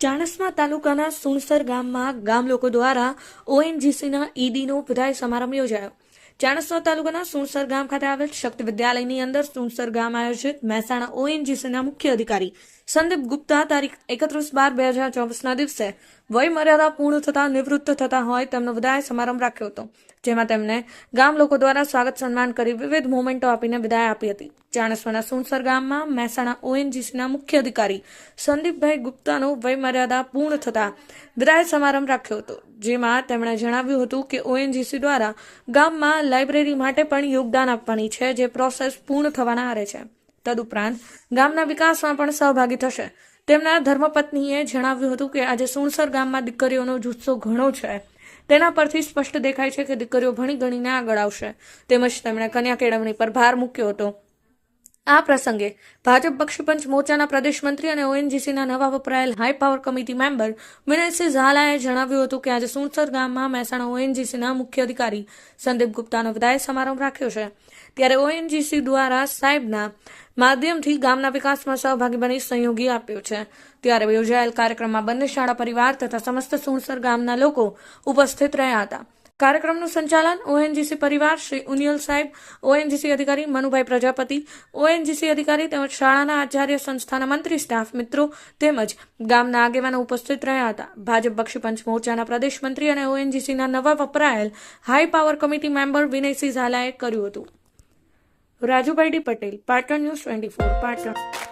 ચાણસ્મા તાલુકાના સુણસર ગામમાં ગામ લોકો દ્વારા ઓએનજીસીના ઈડીનો વિદાય સમારંભ યોજાયો. ચાણસ્મા તાલુકાના સુણસર ગામ ખાતે આવેલ શક્તિ વિદ્યાલયની અંદર સુણસર ગામ આયોજિત મહેસાણા ઓએનજીસીના મુખ્ય અધિકારી સંદીપ ગુપ્તા તારીખ એકત્રીસ બાર બે હજાર ચોવીસના દિવસે વય મર્યાદા પૂર્ણ થતા, નિવૃત્ત થતા હોય તેમનો વિદાય સમારંભ રાખ્યો હતો, જેમાં તેમને ગામ લોકો દ્વારા સ્વાગત સન્માન કરી વિવિધ મોમેન્ટો આપીને વિદાય આપી હતી. ચાણસ્માના સુણસર ગામમાં મહેસાણા ઓએનજીસીના મુખ્ય અધિકારી સંદીપભાઈ ગુપ્તાનો વયમર્યાદા પૂર્ણ થતા વિદાય સમારંભ રાખ્યો હતો, જેમાં તેમણે જણાવ્યું હતું કે ઓએનજીસી દ્વારા ગામમાં લાઇબ્રેરી માટે પણ યોગદાન આપવાની છે, જે પ્રોસેસ પૂર્ણ થવાના આરે છે. તદુપરાંત ગામના વિકાસમાં પણ સહભાગી થશે. તેમના ધર્મપત્નીએ જણાવ્યું હતું કે આજે સુણસર ગામમાં દીકરીઓનો જુસ્સો ઘણો છે. તેના પરથી સ્પષ્ટ દેખાય છે કે દીકરીઓ ભણી ગણીને આગળ આવશે. તેમજ તેમણે કન્યા કેળવણી પર ભાર મૂક્યો હતો. આ પ્રસંગે ભાજપ બક્ષીપંચ મોરચાના પ્રદેશ મંત્રી અને ઓએનજીસીના નવા વપરાયેલ high power committee member Vinaysinh ઝાલાએ જણાવ્યું હતું કે આજે સુણસર ગામમાં મહેસાણા ઓએનજીસીના મુખ્ય અધિકારી સંદીપ ગુપ્તાનો વિદાય સમારંભ રાખ્યો છે. ત્યારે ઓએનજીસી દ્વારા સાહેબના માધ્યમથી ગામના વિકાસમાં સહભાગી બની સહયોગી આપ્યો છે. ત્યારે યોજાયેલ કાર્યક્રમમાં બંને શાળા પરિવાર તથા સમસ્ત સુણસર ગામના લોકો ઉપસ્થિત રહ્યા હતા. કાર્યક્રમનું સંચાલન ઓએનજીસી પરિવાર શ્રી ઉનિયલ સાહેબ, ઓએનજીસી અધિકારી મનુભાઈ પ્રજાપતિ, ઓએનજીસી અધિકારી તેમજ શાળાના આચાર્ય સંસ્થાના મંત્રી સ્ટાફ મિત્રો તેમજ ગામના આગેવાનો ઉપસ્થિત રહ્યા હતા. ભાજપ બક્ષીપંચ મોરચાના પ્રદેશ મંત્રી અને ઓએનજીસીના નવા વપરાયેલ high power committee member Vinaysinh ઝાલાએ કર્યું હતું. Rajubhai D Patel, Patan news twenty four, Patan.